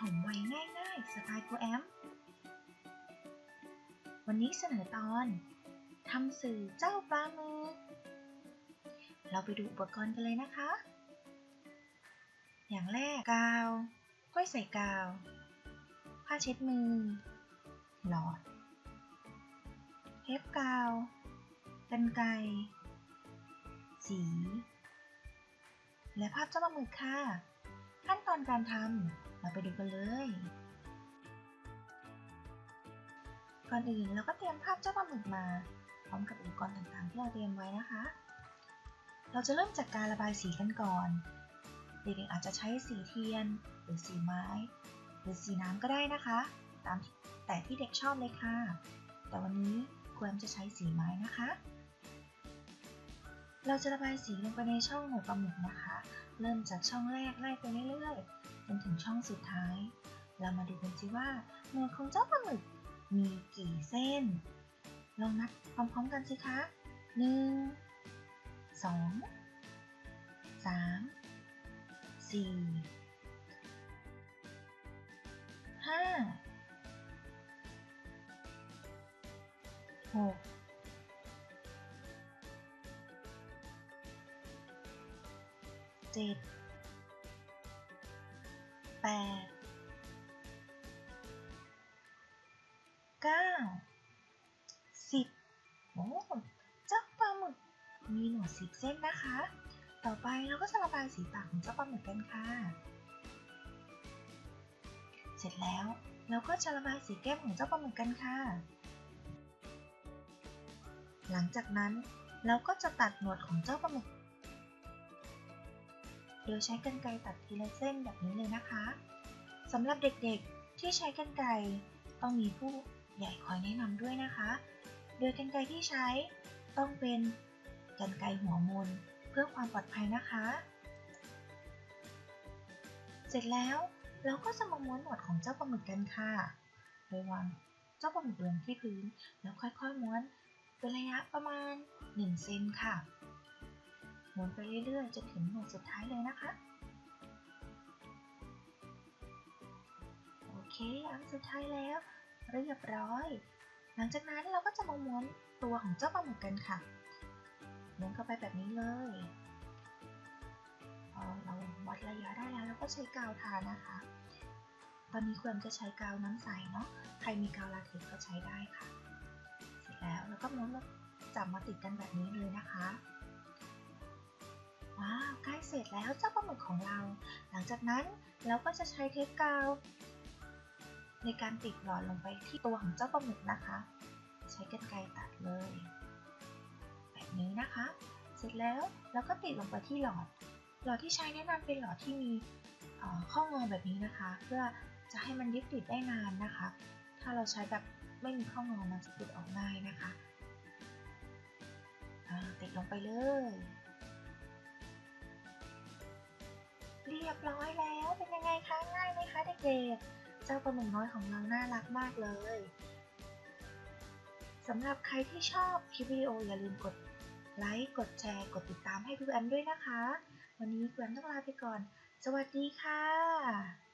ฐมวัยง่ายๆ สไตล์ครูแอม วันนี้เสนอตอนทำสื่อเจ้าปลาหมึก เราไปดูอุปกรณ์กันเลยนะคะ อย่างแรกกาวกล้วยใส่กาว ผ้าเช็ดมือ หลอด เทปกาว กันไกรสี และภาพเจ้าปลาหมึกค่ะ ขั้นตอนการทำ เราไปดูกันเลย ก่อนอื่นเราก็เตรียมภาพเจ้าปลาหมึกมา พร้อมกับอุปกรณ์ต่างๆ ที่เราเตรียมไว้นะคะ เราจะเริ่มจากการระบายสีกันก่อน เด็กๆอาจจะใช้สีเทียน หรือสีไม้ หรือสีน้ำก็ได้นะคะ ตามแต่ที่เด็กชอบเลยค่ะ แต่วันนี้ครูแอมจะใช้สีไม้นะคะเราจะระบายสีลงไปในช่องหนวปลาหมึกนะคะ เริ่มจากช่องแรกไล่ไปเรื่อยๆ จนถึงช่องสุดท้าย เรามาดูกันสิว่ามือของเจ้าปลาหมึกมีกี่เส้น ลองนับพร้อมๆกันสิคะ 1 2 3 4 5 6 7 แปดเก้าสิบโอ้เจ้าปลาหมึกมีหนวดสิบเส้นนะคะ ต่อไปเราก็จะระบายสีปากของเจ้าปลาหมึกกันค่ะ เสร็จแล้วเราก็จะระบายสีแก้มของเจ้าปลาหมึกกันค่ะ หลังจากนั้นเราก็จะตัดหนวดของเจ้าปลาหมึก โดยใช้กรรไกรตัดทีละเส้นแบบนี้เลยนะคะสำหรับเด็กๆที่ใช้กรรไกรต้องมีผู้ใหญ่คอยแนะนำด้วยนะคะ โดยกรรไกรที่ใช้ต้องเป็นกรรไกรหัวมนเพื่อความปลอดภัยนะคะ เสร็จแล้วเราก็จะมาม้วนหนวดของเจ้าปลาหมึกกันค่ะ โดยวางเจ้าปลาหมึกลงที่พื้น แล้วค่อยๆม้วนเป็นระยะประมาณ1เซนค่ะ หม้วนไปเรื่อยๆจนถึงหนวดสุดท้ายเลยนะคะ โอเค อันสุดท้ายแล้ว เรียบร้อย หลังจากนั้นเราก็จะมาม้วนตัวของเจ้าปลาหมึกกันค่ะม้วนเข้าไปแบบนี้เลยพอเราวัดระยะได้แล้วเราก็ใช้กาวทานะคะ ตอนนี้ควรจะใช้กาวน้ำใสเนาะ ใครมีกาวลาเท็กซ์ก็ใช้ได้ค่ะ เสร็จแล้วเราก็ม้วนจับมาติดกันแบบนี้เลยนะคะ ว้าวใกล้เสร็จแล้วเจ้าปลาหมึกของเรา หลังจากนั้นเราก็จะใช้เทปกาว ในการติดหลอดลงไปที่ตัวของเจ้าปลาหมึกนะคะ ใช้กรรไกรตัดเลย แบบนี้นะคะ เสร็จแล้วเราก็ติดลงไปที่หลอด หลอดที่ใช้แนะนำเป็นหลอดที่มีข้องอแบบนี้นะคะ เพื่อจะให้มันยึดติดได้นานนะคะ ถ้าเราใช้แบบไม่มีข้องอมันจะติดออกง่ายนะคะติดลงไปเลย เกเจ้าปลาหมึกน้อยของเราน่ารักมากเลยสำหรับใครที่ชอบคลิปวิดีโออย่าลืมกดไลค์ กดแชร์ กดติดตามให้พี่แอมด้วยนะคะ วันนี้แอมต้องลาไปก่อน สวัสดีค่ะ